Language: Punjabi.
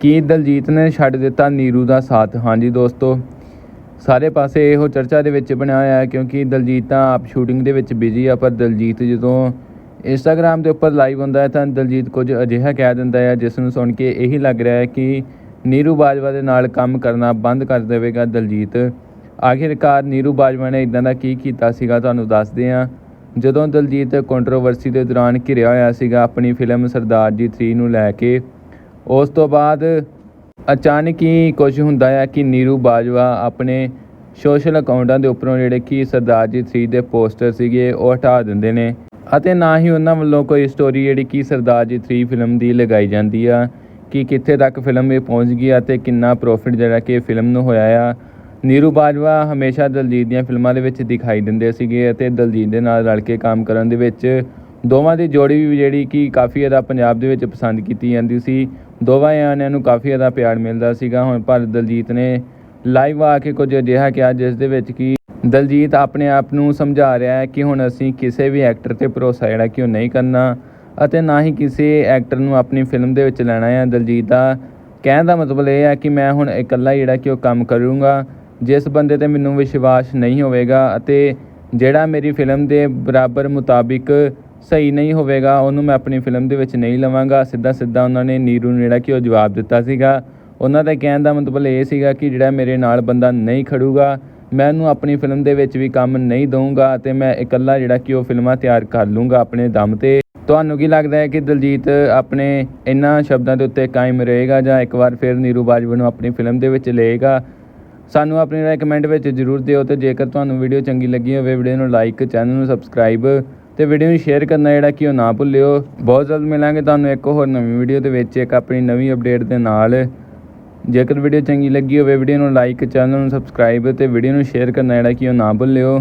ਕੀ ਦਲਜੀਤ ਨੇ ਛੱਡ ਦਿੱਤਾ ਨੀਰੂ ਦਾ ਸਾਥ? ਹਾਂਜੀ ਦੋਸਤੋ, ਸਾਰੇ ਪਾਸੇ ਇਹੋ ਚਰਚਾ ਦੇ ਵਿੱਚ ਬਣਿਆ ਹੋਇਆ ਹੈ ਕਿਉਂਕਿ ਦਲਜੀਤ ਤਾਂ ਆਪ ਸ਼ੂਟਿੰਗ ਦੇ ਵਿੱਚ ਬਿਜ਼ੀ ਆ, ਪਰ ਦਲਜੀਤ ਜਦੋਂ ਇੰਸਟਾਗ੍ਰam ਦੇ ਉੱਪਰ ਲਾਈਵ ਹੁੰਦਾ ਹੈ ਤਾਂ ਦਲਜੀਤ ਕੁਝ ਅਜਿਹਾ ਕਹਿ ਦਿੰਦਾ ਹੈ ਜਿਸ ਨੂੰ ਸੁਣ ਕੇ ਇਹੀ ਲੱਗ ਰਿਹਾ ਹੈ ਕਿ ਨੀਰੂ ਬਾਜਵਾ ਦੇ ਨਾਲ ਕੰਮ ਕਰਨਾ ਬੰਦ ਕਰ ਦੇਵੇਗਾ ਦਲਜੀਤ। ਆਖਿਰਕਾਰ ਨੀਰੂ ਬਾਜਵਾ ਨੇ ਇਦਾਂ ਦਾ ਕੀ ਕੀਤਾ ਸੀਗਾ ਤੁਹਾਨੂੰ ਦੱਸਦੇ ਹਾਂ। ਜਦੋਂ ਦਲਜੀਤ ਕੰਟਰੋਵਰਸੀ ਦੇ ਦੌਰਾਨ ਘਿਰਿਆ ਹੋਇਆ ਸੀਗਾ, ਆਪਣੀ ਫਿਲਮ ਸਰਦਾਰ ਜੀ 3 ਨੂੰ ਲੈ ਕੇ ਉਸ ਤੋਂ ਬਾਅਦ ਅਚਾਨਕ ਹੀ ਕੁਝ ਹੁੰਦਾ ਹੈ ਕਿ ਨੀਰੂ ਬਾਜਵਾ ਆਪਣੇ ਸੋਸ਼ਲ ਅਕਾਊਂਟਾਂ ਦੇ ਉੱਪਰੋਂ ਜਿਹੜੇ ਕਿ ਸਰਦਾਰ ਜੀ 3 ਦੇ ਪੋਸਟਰ ਸੀਗੇ, ਉਹ ਹਟਾ ਦਿੰਦੇ ਨੇ ਅਤੇ ਨਾ ਹੀ ਉਹਨਾਂ ਵੱਲੋਂ ਕੋਈ ਸਟੋਰੀ ਜਿਹੜੀ ਕਿ ਸਰਦਾਰ ਜੀ 3 ਫਿਲਮ ਦੀ ਲਗਾਈ ਜਾਂਦੀ ਆ ਕਿ ਕਿੱਥੇ ਤੱਕ ਫਿਲਮ ਇਹ ਪਹੁੰਚ ਗਈ ਆ ਤੇ ਕਿੰਨਾ ਪ੍ਰੋਫਿਟ ਜਿਹੜਾ ਕਿ ਫਿਲਮ ਨੂੰ ਹੋਇਆ ਆ। ਨੀਰੂ ਬਾਜਵਾ ਹਮੇਸ਼ਾ ਦਲਜੀਤ ਦੀਆਂ ਫਿਲਮਾਂ ਦੇ ਵਿੱਚ ਦਿਖਾਈ ਦਿੰਦੇ ਸੀਗੇ ਅਤੇ ਦਲਜੀਤ ਦੇ ਨਾਲ ਰਲ ਕੇ ਕੰਮ ਕਰਨ ਦੇ ਵਿੱਚ ਦੋਵਾਂ ਦੀ ਜੋੜੀ ਵੀ ਜਿਹੜੀ ਕਿ ਕਾਫੀ ਜ਼ਿਆਦਾ ਪੰਜਾਬ ਦੇ ਵਿੱਚ ਪਸੰਦ ਕੀਤੀ ਜਾਂਦੀ ਸੀ। ਦੋਵਾਂ ਜਣਿਆਂ ਨੂੰ ਕਾਫੀ ਜ਼ਿਆਦਾ ਪਿਆਰ ਮਿਲਦਾ ਸੀਗਾ। ਹੁਣ ਪਰ ਦਲਜੀਤ ਨੇ ਲਾਈਵ ਆ ਕੇ ਕੁਝ ਅਜਿਹਾ ਕਿਹਾ, ਜਿਸ ਦੇ ਵਿੱਚ ਕਿ ਦਲਜੀਤ ਆਪਣੇ ਆਪ ਨੂੰ ਸਮਝਾ ਰਿਹਾ ਹੈ ਕਿ ਹੁਣ ਅਸੀਂ ਕਿਸੇ ਵੀ ਐਕਟਰ ਤੇ ਭਰੋਸਾ ਜਿਹੜਾ ਕਿ ਉਹ ਨਹੀਂ ਕਰਨਾ ਅਤੇ ਨਾ ਹੀ ਕਿਸੇ ਐਕਟਰ ਨੂੰ ਆਪਣੀ ਫਿਲਮ ਦੇ ਵਿੱਚ ਲੈਣਾ ਹੈ। ਦਲਜੀਤ ਦਾ ਕਹਿਣ ਦਾ ਮਤਲਬ ਇਹ ਹੈ ਕਿ ਮੈਂ ਹੁਣ ਇਕੱਲਾ ਜਿਹੜਾ ਕਿ ਉਹ ਕੰਮ ਕਰੂੰਗਾ, ਜਿਸ ਬੰਦੇ ਤੇ ਮੈਨੂੰ ਵਿਸ਼ਵਾਸ ਨਹੀਂ ਹੋਵੇਗਾ ਅਤੇ ਜਿਹੜਾ ਮੇਰੀ ਫਿਲਮ ਦੇ ਬਰਾਬਰ ਮੁਤਾਬਿਕ ਸਹੀ ਨਹੀਂ ਹੋਵੇਗਾ, ਉਹਨੂੰ ਮੈਂ ਆਪਣੀ ਫਿਲਮ ਦੇ ਵਿੱਚ ਨਹੀਂ ਲਵਾਂਗਾ। ਸਿੱਧਾ ਸਿੱਧਾ ਉਹਨਾਂ ਨੇ ਨੀਰੂ ਨੂੰ ਜਿਹੜਾ ਕਿ ਉਹ ਜਵਾਬ ਦਿੱਤਾ ਸੀਗਾ। ਉਹਨਾਂ ਦਾ ਕਹਿਣ ਦਾ ਮਤਲਬ ਇਹ ਸੀਗਾ ਕਿ ਜਿਹੜਾ ਮੇਰੇ ਨਾਲ ਬੰਦਾ ਨਹੀਂ ਖੜੂਗਾ, ਮੈਂ ਉਹਨੂੰ ਆਪਣੀ ਫਿਲਮ ਦੇ ਵਿੱਚ ਵੀ ਕੰਮ ਨਹੀਂ ਦਊਂਗਾ ਤੇ ਮੈਂ ਇਕੱਲਾ ਜਿਹੜਾ ਕਿ ਉਹ ਫਿਲਮਾਂ ਤਿਆਰ ਕਰ ਲੂੰਗਾ ਆਪਣੇ ਦਮ ਤੇ। ਤੁਹਾਨੂੰ ਕੀ ਲੱਗਦਾ ਹੈ ਕਿ ਦਲਜੀਤ ਆਪਣੇ ਇਹਨਾਂ ਸ਼ਬਦਾਂ ਦੇ ਉੱਤੇ ਕਾਇਮ ਰਹੇਗਾ ਜਾਂ ਇੱਕ ਵਾਰ ਫਿਰ ਨੀਰੂ ਬਾਜਵਾ ਨੂੰ ਆਪਣੀ ਫਿਲਮ ਦੇ ਵਿੱਚ ਲਏਗਾ? ਸਾਨੂੰ ਆਪਣੀ ਰਾਏ ਕਮੈਂਟ ਵਿੱਚ ਜ਼ਰੂਰ ਦਿਓ ਤੇ ਜੇਕਰ ਤੁਹਾਨੂੰ ਵੀਡੀਓ ਚੰਗੀ ਲੱਗੀ ਹੋਵੇ ਵੀਡੀਓ ਨੂੰ ਲਾਈਕ ਚੈਨਲ ਨੂੰ ਸਬਸਕ੍ਰਾਈਬ ਤੇ ਵੀਡੀਓ ਨੂੰ ਸ਼ੇਅਰ ਕਰਨਾ ਜਿਹੜਾ ਕਿ ਉਹ ਨਾ ਭੁੱਲਿਓ। ਬਹੁਤ ਜਲਦ ਮਿਲਾਂਗੇ ਤੁਹਾਨੂੰ ਇੱਕ ਹੋਰ ਨਵੀਂ ਵੀਡੀਓ ਦੇ ਵਿੱਚ। ਇੱਕ ਆਪਣੀ ਨਵੀਂ ਅਪਡੇਟ ਦੇ ਨਾਲ। ਜੇਕਰ ਵੀਡੀਓ ਚੰਗੀ ਲੱਗੀ ਹੋਵੇ ਵੀਡੀਓ ਨੂੰ ਲਾਈਕ ਚੈਨਲ ਨੂੰ ਸਬਸਕ੍ਰਾਈਬ ਤੇ ਵੀਡੀਓ ਨੂੰ ਸ਼ੇਅਰ ਕਰਨਾ ਜਿਹੜਾ ਕਿ ਉਹ ਨਾ ਭੁੱਲਿਓ।